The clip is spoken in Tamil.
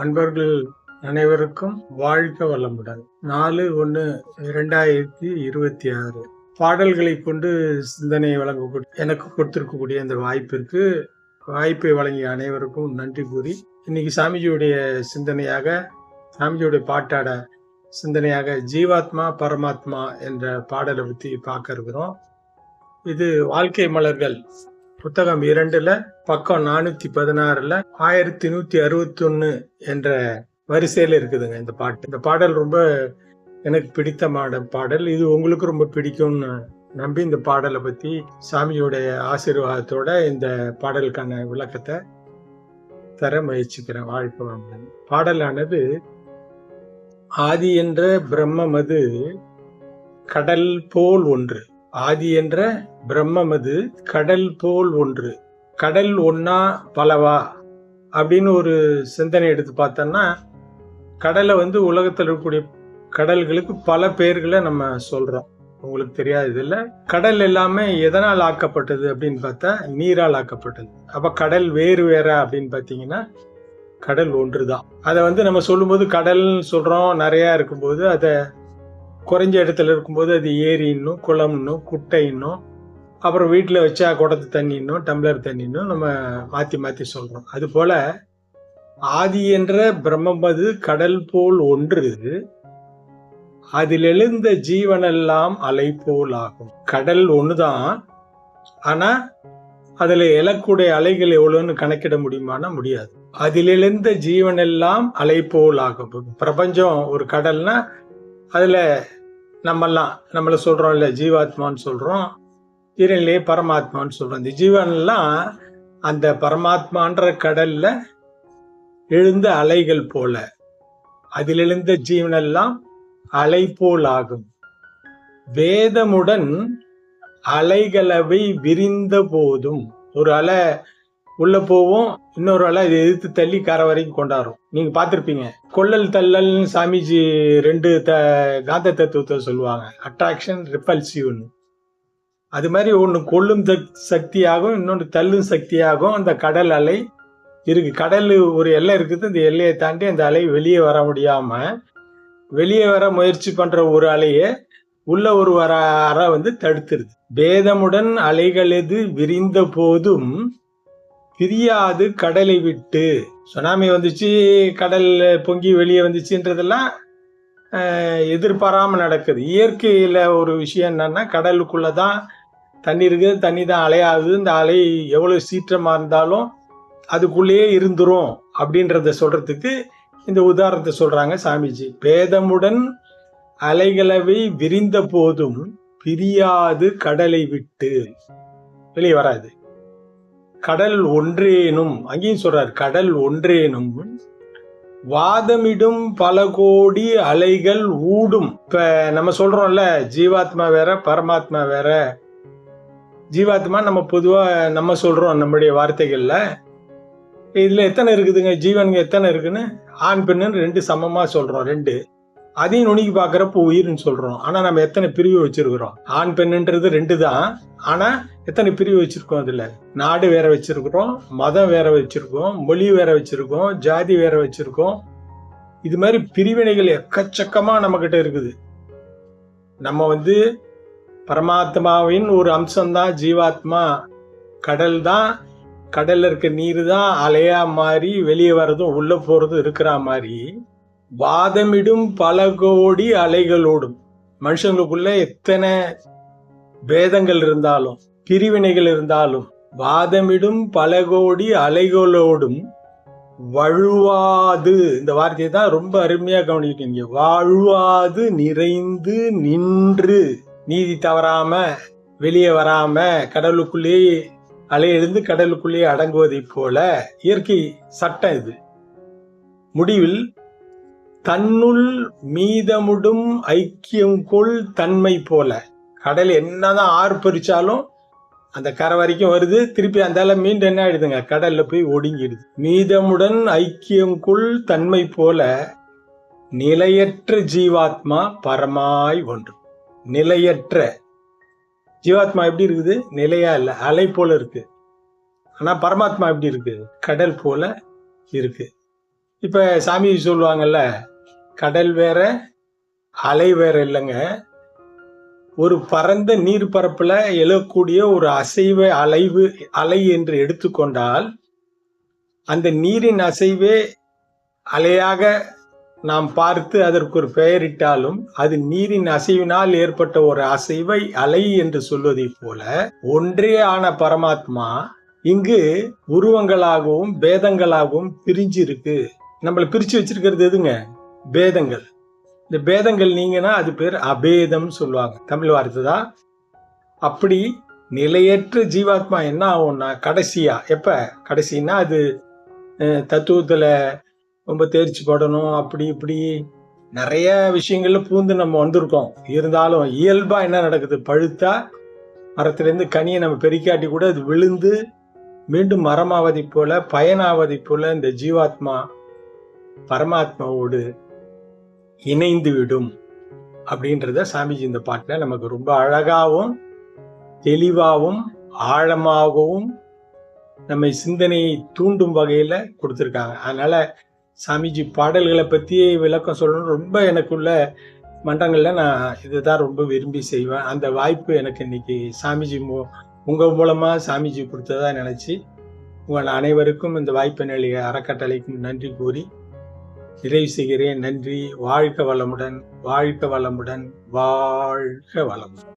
அன்பர்கள் அனைவருக்கும் வாழ்க வளமுடன். நாலு ஒன்று இரண்டாயிரத்தி இருபத்தி ஆறு. பாடல்களை கொண்டு சிந்தனை வழங்க எனக்கு கொடுத்திருக்கக்கூடிய இந்த வாய்ப்பிற்கு வாய்ப்பை வழங்கிய அனைவருக்கும் நன்றி கூறி இன்னைக்கு சாமிஜியுடைய சிந்தனையாக சாமிஜியுடைய பாட்டாட சிந்தனையாக ஜீவாத்மா பரமாத்மா என்ற பாடலை பற்றி பார்க்க இருக்கிறோம். இது வாழ்க்கை மலர்கள் புத்தகம் இரண்டுல பக்கம் நானூத்தி பதினாறுல ஆயிரத்தி நூத்தி அறுபத்தி ஒன்னு என்ற வரிசையில இருக்குதுங்க இந்த பாட்டு. இந்த பாடல் ரொம்ப எனக்கு பிடித்தமான பாடல். இது உங்களுக்கு ரொம்ப பிடிக்கும்னு நம்பி இந்த பாடலை பத்தி சாமியுடைய ஆசீர்வாதத்தோட இந்த பாடலுக்கான விளக்கத்தை தர முயற்சிக்கிறேன். வாழ்க்கை பாடலானது ஆதி என்ற பிரம்மமது கடல் போல் ஒன்று. ஆதி என்ற பிரம்மமது கடல் போல் ஒன்று. கடல் ஒன்னா பலவா? அப்படின்னு ஒரு சிந்தனை எடுத்து பார்த்தோம்னா கடலை வந்து உலகத்தில் இருக்கக்கூடிய கடல்களுக்கு பல பெயர்களை நம்ம சொல்றோம். உங்களுக்கு தெரியாது இல்லை கடல் எல்லாமே எதனால் ஆக்கப்பட்டது அப்படின்னு பார்த்தா நீரால் ஆக்கப்பட்டது. அப்போ கடல் வேறு வேற அப்படின்னு பார்த்தீங்கன்னா கடல் ஒன்று தான் அதை வந்து நம்ம சொல்லும்போது கடல்னு சொல்கிறோம் நிறையா இருக்கும்போது அதை குறைஞ்ச இடத்துல இருக்கும்போது அது ஏரின்னும் குளம்னும் குட்டைன்னும் அப்புறம் வீட்டில் வச்சா குடத்து தண்ணின்னும் டம்ளர் தண்ணின்னும் நம்ம மாற்றி மாற்றி சொல்கிறோம் அதுபோல் ஆதி என்ற பிரம்மமது கடல் போல் ஒன்று. அதில் எழுந்த ஜீவனெல்லாம் அலை போல் ஆகும். கடல் ஒன்று தான் ஆனால் அதில் எழக்கூடிய அலைகள் எவ்வளோன்னு கணக்கிட முடியுமானா முடியாது. அதில் எழுந்த ஜீவனெல்லாம் அலை போல் ஆகும். பிரபஞ்சம் ஒரு கடல்னா அதில் நம்மெல்லாம் நம்மளை சொல்கிறோம் இல்லை ஜீவாத்மான்னு சொல்கிறோம் இறைநிலே பரமாத்மான்னு சொல்கிறோம் இந்த ஜீவன்லாம் அந்த பரமாத்மான்ற கடலில் எழுந்த அலைகள் போல. அதில் எழுந்த ஜீவனெல்லாம் அலை போல் ஆகும். வேதமுடன் அலைகளவை விரிந்த போதும். ஒரு அலை உள்ள போவோம். இன்னொரு அலை இதை எதிர்த்து தள்ளி கரை வரைக்கும் கொண்டாடும் நீங்க பாத்திருப்பீங்க கொள்ளல் தள்ளல்னு சாமிஜி ரெண்டு த காந்த தத்துவத்தை சொல்லுவாங்க. அட்ராக்ஷன் ரிப்பல்சிவ்னு அது மாதிரி ஒன்று கொல்லும் தக்- சக்தியாகும் இன்னொன்று தள்ளும் சக்தியாகும் அந்த கடல் அலை இருக்கு. கடல் ஒரு எல்லை இருக்குது. இந்த எல்லையை தாண்டி அந்த அலை வெளியே வர முடியாம வெளியே வர முயற்சி பண்ற ஒரு அலையை உள்ள ஒரு வர அறை வந்து தடுத்துருது. பேதமுடன் அலைகள் எது விரிந்த போதும் பிரியாது கடலை விட்டு. சுனாமி வந்துச்சு கடல் பொங்கி வெளியே வந்துச்சுன்றதெல்லாம் எதிர்பாராமல் நடக்குது. இயற்கையில் ஒரு விஷயம் என்னன்னா கடலுக்குள்ளதான் தண்ணி இருக்குது. தண்ணி தான் அலையாகுது இந்த அலை எவ்வளோ சீற்றமாக இருந்தாலும் அதுக்குள்ளேயே இருந்துரும் அப்படின்றத சொல்கிறதுக்கு இந்த உதாரணத்தை சொல்கிறாங்க சாமிஜி. பேதமுடன் அலைகளவை விரிந்த போதும் பிரியாது கடலை விட்டு. வெளியே வராது. கடல் ஒன்றேனும் அங்கேயும் சொல்றார் கடல் ஒன்றேனும் வாதமிடும் பல கோடி அலைகள் ஊடும். இப்ப நம்ம சொல்றோம்ல ஜீவாத்மா வேற பரமாத்மா வேற. ஜீவாத்மா நம்ம பொதுவா நம்ம சொல்றோம் நம்முடைய வார்த்தைகள்ல. இதுல எத்தனை இருக்குதுங்க? ஜீவனுங்க எத்தனை இருக்குன்னு? ஆண் பெண்ணுன்னு ரெண்டு சமமா சொல்றோம் ரெண்டு. அதையும் நுணுக்கி பார்க்குறப்போ உயிர்னு சொல்கிறோம் ஆனால் நம்ம எத்தனை பிரிவு வச்சுருக்குறோம்? ஆண் பெண்ணுன்றது ரெண்டு தான் ஆனால் எத்தனை பிரிவு வச்சுருக்கோம் அதில்? நாடு வேற வச்சுருக்குறோம் மதம் வேற வச்சுருக்கோம் மொழி வேற வச்சுருக்கோம் ஜாதி வேற வச்சுருக்கோம். இது மாதிரி பிரிவினைகள் எக்கச்சக்கமாக நம்மக்கிட்ட இருக்குது. நம்ம வந்து பரமாத்மாவின் ஒரு அம்சம்தான் ஜீவாத்மா. கடல் தான் கடல்ல இருக்க நீர் தான் அலையா மாறி வெளியே வர்றதும் உள்ளே போகிறதும் இருக்கிற மாதிரி வாதமிடும் பல கோடி அலைகளோடும். மனுஷங்களுக்குள்ள எத்தனை பேதங்கள் இருந்தாலும் பிரிவினைகள் இருந்தாலும் வாதமிடும் பல கோடி அலைகளோடும் வழுவாது. இந்த வார்த்தையை தான் ரொம்ப அருமையாக கவனிக்கிட்டீங்க வாழ்வாது நிறைந்து நின்று. நீதி தவறாம வெளியே வராம கடலுக்குள்ளேயே அலையிலிருந்து கடலுக்குள்ளேயே அடங்குவதைப் போல இயற்கை சட்டம் இது. முடிவில் தன்னுள் மீதமுடும் ஐக்கியம் கொள் தன்மை போல. கடல் என்னதான் ஆர்ப்பரிச்சாலும் அந்த கரை வரைக்கும் வருது. திருப்பி அந்த மீண்டும் என்ன ஆயிடுதுங்க? கடல்ல போய் ஒடுங்கிடுது. மீதமுடன் ஐக்கியம் கொள் தன்மை போல நிலையற்ற ஜீவாத்மா பரமாய் ஒன்று. நிலையற்ற. ஜீவாத்மா எப்படி இருக்குது? நிலையா இல்ல அலை போல இருக்கு. ஆனா பரமாத்மா எப்படி இருக்கு? கடல் போல இருக்கு. இப்ப சாமி சொல்லுவாங்கல்ல கடல் வேற அலை வேற இல்லைங்க. ஒரு பரந்த நீர்பரப்பில் எழக்கூடிய ஒரு அசைவ அலைவு அலை என்று எடுத்துக்கொண்டால் அந்த நீரின் அசைவே அலையாக நாம் பார்த்து அதற்கு ஒரு பெயரிட்டாலும் அது நீரின் அசைவினால் ஏற்பட்ட ஒரு அசைவை அலை என்று சொல்வதைப் போல ஒன்றே ஆன பரமாத்மா இங்கு உருவங்களாகவும் பேதங்களாகவும் பிரிஞ்சு இருக்கு நம்மளை பிரிச்சு வச்சிருக்கிறது எதுங்க? பேதங்கள். இந்த பேதங்கள் நீங்கன்னா அது பேர் அபேதம் சொல்லுவாங்க. தமிழ் வார்த்தை தான் அப்படி நிலையற்ற ஜீவாத்மா என்ன ஆகும்னா கடைசியா எப்ப? கடைசின்னா அது தத்துவத்தில் தத்துவத்துல ரொம்ப தேர்ச்சி படணும் அப்படி இப்படி நிறைய விஷயங்கள்ல பூந்து நம்ம வந்திருக்கோம். இருந்தாலும் இயல்பா என்ன நடக்குது? பழுத்தா மரத்திலேருந்து கனியை நம்ம பெருக்காட்டி கூட அது விழுந்து மீண்டும் மரமாவதை போல பயனாவதை போல இந்த ஜீவாத்மா பரமாத்மாவோடு இணைந்து விடும் அப்படின்றத சாமிஜி இந்த பாட்டில் நமக்கு ரொம்ப அழகாகவும் தெளிவாகவும் ஆழமாகவும் நம்மை சிந்தனையை தூண்டும் வகையில் கொடுத்துருக்காங்க. அதனால சாமிஜி பாடல்களை பற்றியே விளக்கம் சொல்லணும் ரொம்ப எனக்குள்ள மன்றங்களில் நான் இதுதான் ரொம்ப விரும்பி செய்வேன். அந்த வாய்ப்பு எனக்கு இன்னைக்கு சாமிஜி மூ உங்கள் மூலமாக சாமிஜி கொடுத்ததா நினச்சி உங்கள் அனைவருக்கும் இந்த வாய்ப்பு நிலைய அறக்கட்டளைக்கும் நன்றி கூறி நிறைவு செய்கிறேன். நன்றி. வாழ்க வளமுடன். வாழ்க வளமுடன். வாழ்க வளமுடன்.